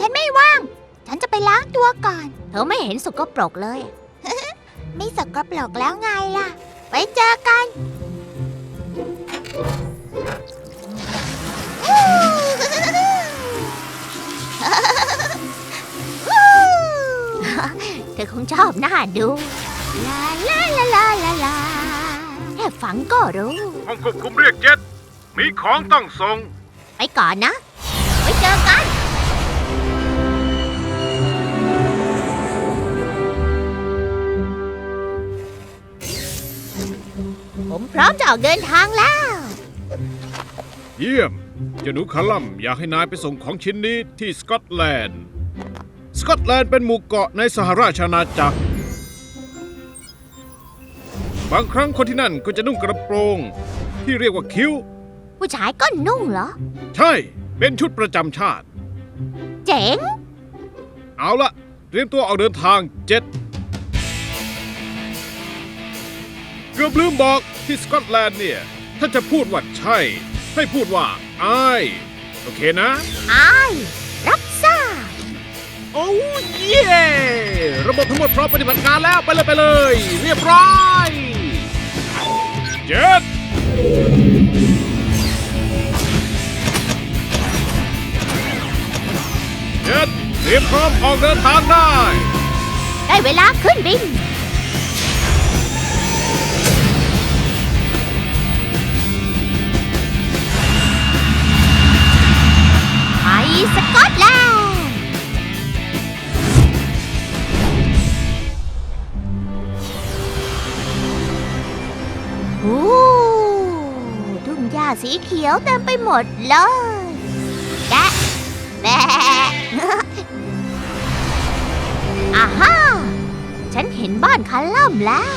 ฉันไม่ว่าง ฉันจะไปล้างตัวก่อน เธอไม่เห็นสกปรกเลย ไม่สกปรกแล้วไงล่ะ ไว้เจอกัน เธอคงชอบหน้าดู ลาลาลาลาลาลาแค่ฝังก็รู้ ห้องควบคุมเรียกเจ็ด มีของต้องส่ง ไปก่อนนะ ไว้เจอกัน พร้อมจะออกเดินทางแล้ว เยี่ยมเจ้าหนูคาลัมอยากให้นายไปส่งของชิ้นนี้ที่สกอตแลนด์ สกอตแลนด์เป็นหมู่เกาะในสหราชอาณาจักร บางครั้งคนที่นั่นก็จะนุ่งกระโปรง ที่เรียกว่าคิ้ว ผู้ชายก็นุ่งเหรอ ใช่ เป็นชุดประจำชาติ เจ๋ง เอาละเตรียมตัวออกเดินทางเจ็ดเกือบลืมบอก ที่สกอตแลนด์เนี่ย ถ้าจะพูดว่าใช่ ให้พูดว่าอายโอเคนะ อายรับทราบโอ้เย่ระบบทั้งหมดพร้อมปฏิบัติการแล้วไปเลยไปเลย เรียบร้อยเจ็ดเจ็ดเตรียมพร้อมออกเดินทางได้ ได้เวลาขึ้นบิน สกอตแลนด์โอ้ทุ่งหญ้าสีเขียวเต็มไปหมดเลยแกะแบะอาฮ่า ฉันเห็นบ้านคันล่ำแล้ว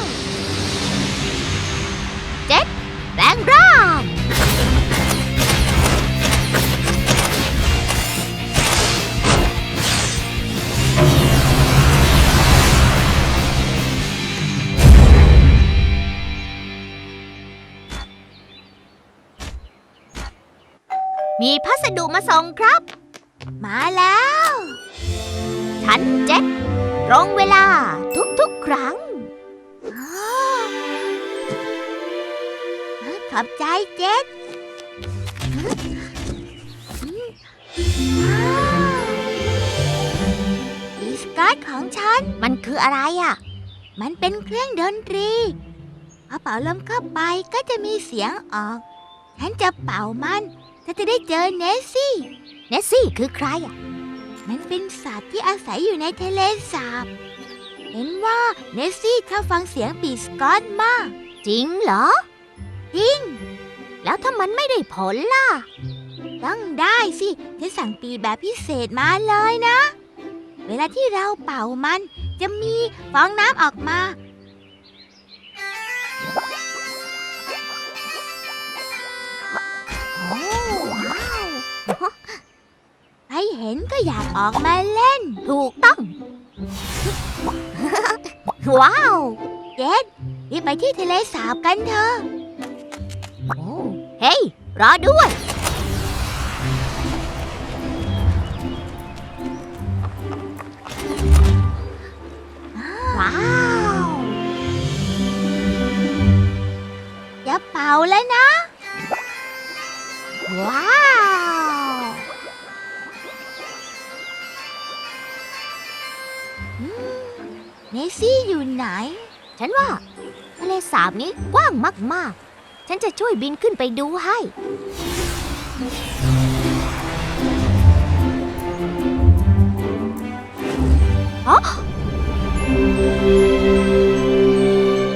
มีพัสดุมาส่งครับ มาแล้ว ฉันเจ็ดตรงเวลาทุกๆครั้งอขอบใจเจ็ดว้าวอีสกตของฉัน มันคืออะไรอะ มันเป็นเครื่องดนตรีพอาเป่าลมเข้าไปก็จะมีเสียงออก ฉันจะเป่ามัน ฉันจะได้เจอเนสซี่ เนสซี่คือใครอะ มันเป็นสัตว์ที่อาศัยอยู่ในทะเลสาบ เห็นว่าเนสซี่ชอบฟังเสียงปีสกอตมาก จริงเหรอ จริง แล้วถ้ามันไม่ได้ผลล่ะ ต้องได้สิฉันสั่งปีแบบพิเศษมาเลยนะ เวลาที่เราเป่ามันจะมีฟองน้ำออกมา เห็นก็อยากออกมาเล่น ถูกต้อง ว้าวเจดรีบไปที่ทะเลสาบกันเถอะเฮ้ย รอด้วย ว้าวจะเป่าแล้วนะ ไหน ฉันว่าทะเลสาบนี้กว้างมาก ๆ ฉันจะช่วยบินขึ้นไปดูให้ อ๋อ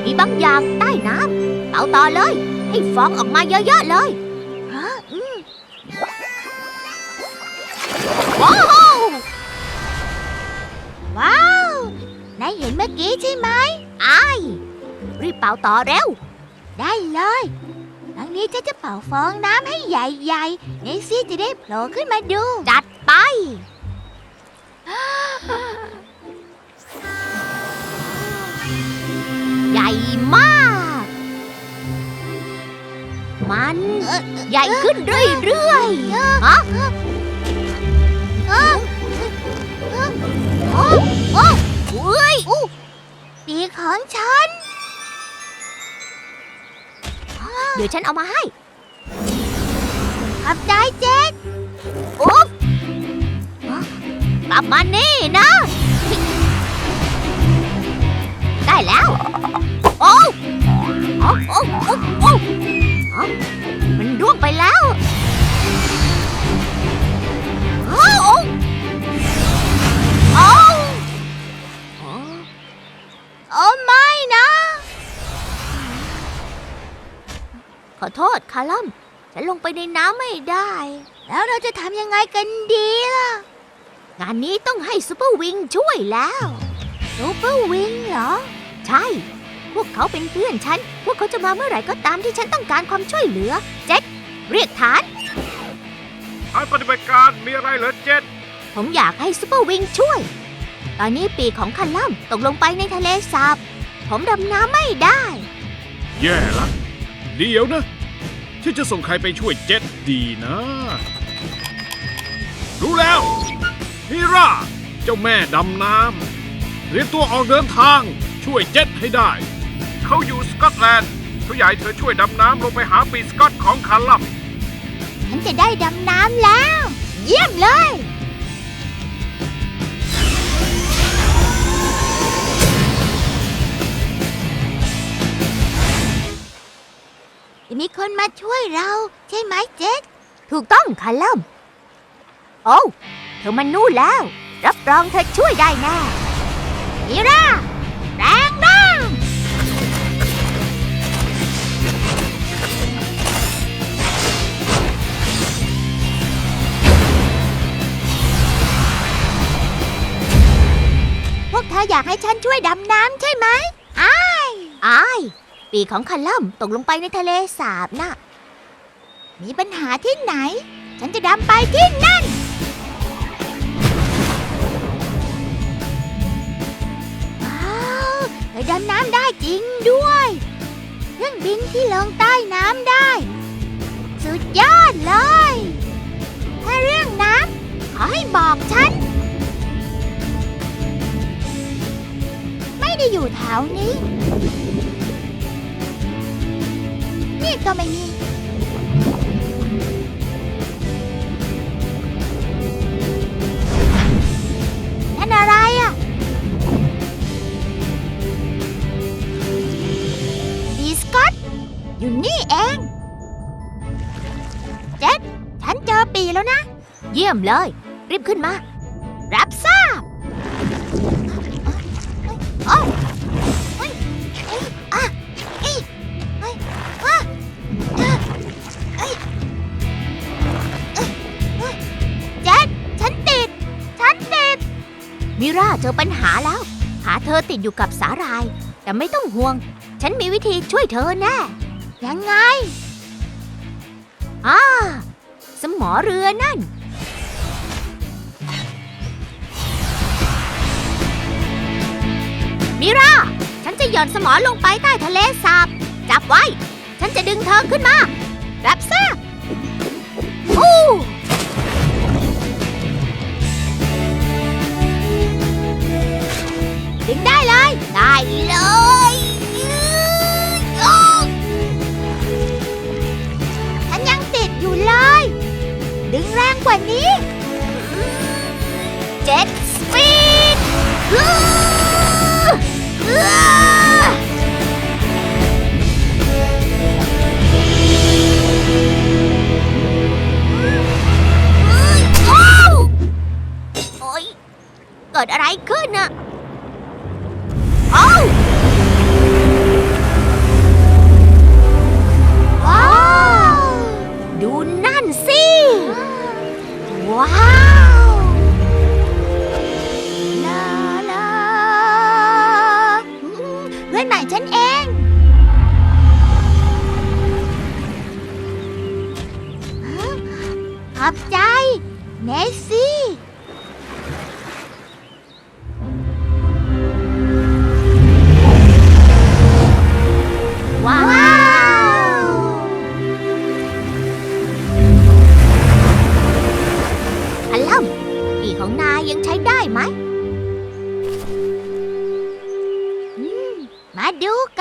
มีบางอย่างใต้น้ำเป่าต่อเลย ให้ฟองออกมาเยอะ ๆ เลย มื่อกี้ใช่ไหมไอายรีบเป่าต่อเร็ว ได้เลยครั้งนี้ฉันจะเป่าฟองน้ำให้ใหญ่ๆเนสซี่จะได้โผล่ขึ้นมาดู จัดไป ใหญ่มากมมันเอ่อใหญ่ขึ้นเรื่อยๆฮะเออเออโอ้โอ้เฮ้ยปีกของฉัน เดี๋ยวฉันเอามาให้ขอบใจเจ็ดอุ๊บกลับมานี่นะ ได้แล้ว โอ้โอ้โอ้โอ้โอ้อ๋อมันร่วงไปแล้ว ขอโทษคาลัมฉันลงไปในน้ำไม่ได้ แล้วเราจะทำยังไงกันดีล่ะ งานนี้ต้องให้ซูเปอร์วิงช่วยแล้วซูเปอร์วิงเหรอ ใช่ พวกเขาเป็นเพื่อนฉัน พวกเขาจะมาเมื่อไหร่ก็ตามที่ฉันต้องการความช่วยเหลือ เจ็คเรียกฐานทางปฏิบัติการมีอะไรเหรอเจ็ดผมอยากให้ซูเปอร์วิงช่วย ตอนนี้ปีกของคันล่ำตกลงไปในทะเลสาบ ผมดำน้ำไม่ได้ แย่ละ เดี๋ยวนะที่จะส่งใครไปช่วยเจ็ดดีนะ รู้แล้วฮีราเจ้าแม่ดำน้ำเตรียมตัวออกเดินทางช่วยเจ็ดให้ได้ เขาอยู่สกอตแลนด์เขาอยากให้เธอช่วยดำน้ำลงไปหาปีสกอตของคาร์ลัม ฉันจะได้ดำน้ำแล้ว เยี่ยมเลย มีคนมาช่วยเรา ใช่ไหมเจ็ดถูกต้องคันล่ำโอ้เธอมันนู่นแล้ว รับรองเธอช่วยได้แน่มิราแรงร่างพวกเธออยากให้ฉันช่วยดำน้ำใช่ไหมอาย ปีกของคันล่ำตกลงไปในทะเลสาบน่ะ มีปัญหาที่ไหน ฉันจะดำไปที่นั่น ว้าวเธอดำน้ำได้จริงด้วยเครื่องบินที่ลงใต้น้ำได้ สุดยอดเลย ถ้าเรื่องน้ำขอให้บอกฉัน ไม่ได้อยู่แถวนี้ ก็ไม่มี นั่นอะไรอะ ดีสกอต อยู่นี่เอง เจ็ด ฉันเจอปีแล้วนะ เยี่ยมเลย รีบขึ้นมา รับทราบโอ้ มิราเจอปัญหาแล้วหาเธอติดอยู่กับสาหร่าย แต่ไม่ต้องห่วง ฉันมีวิธีช่วยเธอแน่ยังไงอ่าสมอเรือนั่น มิรา ฉันจะหย่อนสมอลงไปใต้ทะเลสาบ จับไว้ ฉันจะดึงเธอขึ้นมา รับทรา ได้เลยโอ้ฉันยังติดอยู่เลย ดึงแรงกว่านี้ เจ็ตสปีดโอ๊ยเกิดอะไรขึ้นน่ะ อบใจ เนสซี่ ว้าว อัลี่ของนายยังใช้ได้ไหมมาดูกัน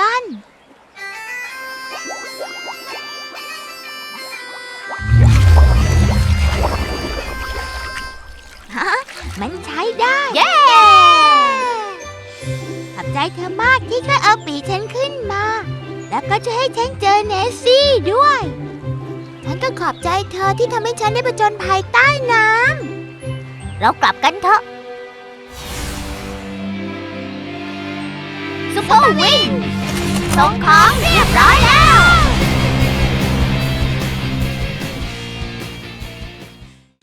ช่วยให้ฉันเจอเนสซี่ด้วย ฉันก็ขอบใจเธอที่ทำให้ฉันได้ผจญภัยใต้น้ำ เรากลับกันเถอะซุปเปอร์วิงส่งของเรียบร้อยแล้ว